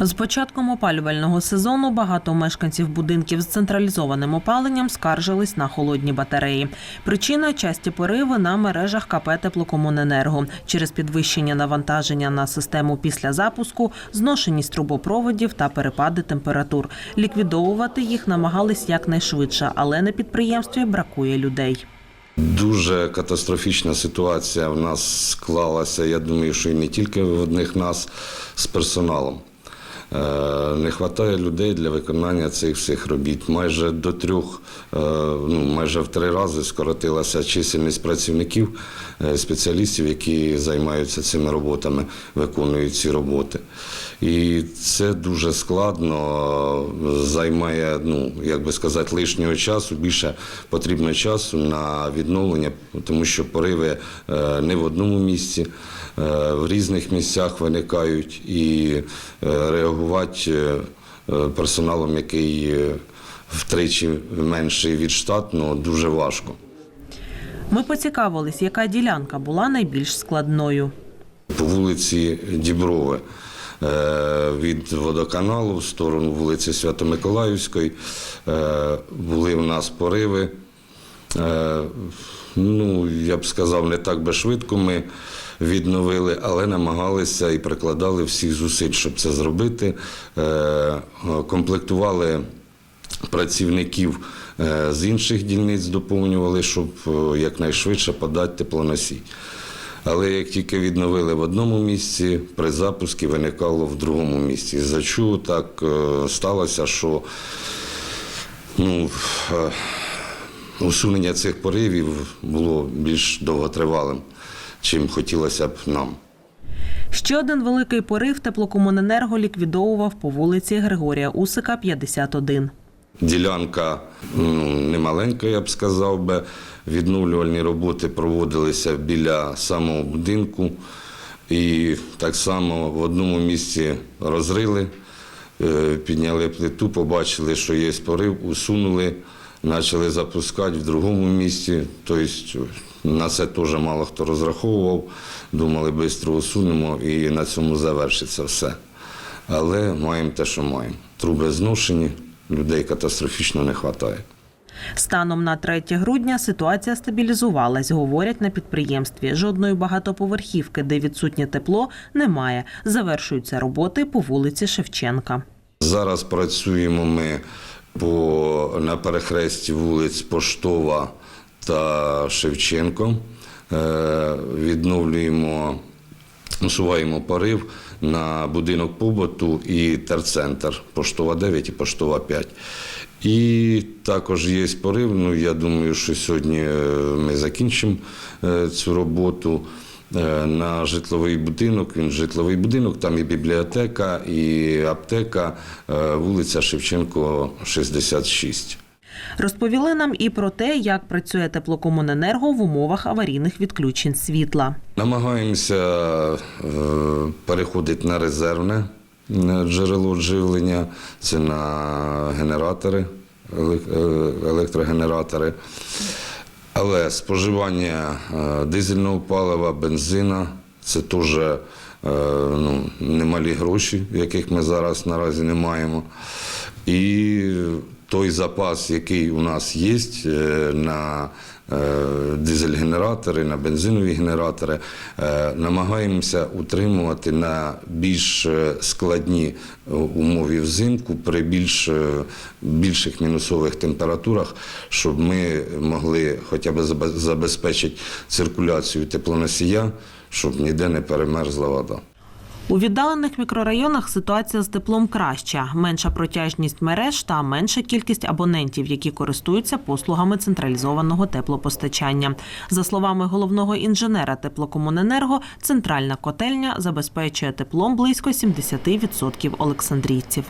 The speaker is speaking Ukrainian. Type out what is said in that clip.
З початком опалювального сезону багато мешканців будинків з централізованим опаленням скаржились на холодні батареї. Причина часті пориви на мережах КП «Теплокомуненерго» через підвищення навантаження на систему після запуску, зношеність трубопроводів та перепади температур. Ліквідовувати їх намагались якнайшвидше, але на підприємстві бракує людей. Дуже катастрофічна ситуація в нас склалася. Я думаю, що і не тільки в одних нас з персоналом. Е, Не вистачає людей для виконання цих всіх робіт. Майже до трьох, е, ну майже в три рази скоротилася чисельність працівників, е, спеціалістів, які займаються цими роботами, виконують ці роботи. І це дуже складно, займає, ну як би сказати, лишнього часу. Більше потрібно часу на відновлення, тому що пориви не в одному місці, в різних місцях виникають і е, реагувати е, е, персоналом, який е, втричі менший від штатного, дуже важко. Ми поцікавились, яка ділянка була найбільш складною. по вулиці Діброви е, від водоканалу в сторону вулиці Свято-Миколаївської. Були в нас пориви. Е, Ну, я б сказав, не так би швидко ми відновили, але намагалися і прикладали всіх зусиль, щоб це зробити. Е, Комплектували працівників е, з інших дільниць доповнювали, щоб якнайшвидше подати теплоносій. Але як тільки відновили в одному місці, при запуску виникало в другому місці. За чого так сталося, що ну, усунення цих поривів було більш довготривалим, чим хотілося б нам. Ще один великий порив теплокомуненерго ліквідовував по вулиці Григорія Усика, 51. Ділянка ну, немаленька, я б сказав би. Відновлювальні роботи проводилися біля самого будинку. І так само в одному місці розрили, е, підняли плиту, побачили, що є порив, усунули, почали запускати в другому місці. Тобто на це теж мало хто розраховував. Думали, швидко усунемо і на цьому завершиться все. Але маємо те, що маємо. Труби зношені, людей катастрофічно не вистачає. Станом на 3 грудня ситуація стабілізувалась, говорять на підприємстві. Жодної багатоповерхівки, де відсутнє тепло, немає. Завершуються роботи по вулиці Шевченка. Зараз працюємо ми по, на перехресті вулиць Поштова та Шевченко. Е, відновлюємо, усуваємо порив на будинок побуту і терцентр Поштова 9 і Поштова 5. І також є порив. Ну, я думаю, що сьогодні е, ми закінчимо е, цю роботу на житловий будинок. Він житловий будинок, там і бібліотека, і аптека, е, вулиця Шевченко, 66. Розповіли нам і про те, як працює теплокомуненерго в умовах аварійних відключень світла. Намагаємося е, переходити на резервне е, джерело живлення, це на генератори, е, електрогенератори. Але споживання е, дизельного палива, бензина це теж е, ну, немалі гроші, яких ми зараз наразі не маємо. І той запас, який у нас є е, на е, дизель-генератори, на бензинові генератори, е, намагаємося утримувати на більш складні умови взимку при більш, більших мінусових температурах, щоб ми могли хоча б забезпечити циркуляцію теплоносія, щоб ніде не перемерзла вода. У віддалених мікрорайонах ситуація з теплом краща, менша протяжність мереж та менша кількість абонентів, які користуються послугами централізованого теплопостачання. За словами головного інженера теплокомуненерго, центральна котельня забезпечує теплом близько 70% олександрійців.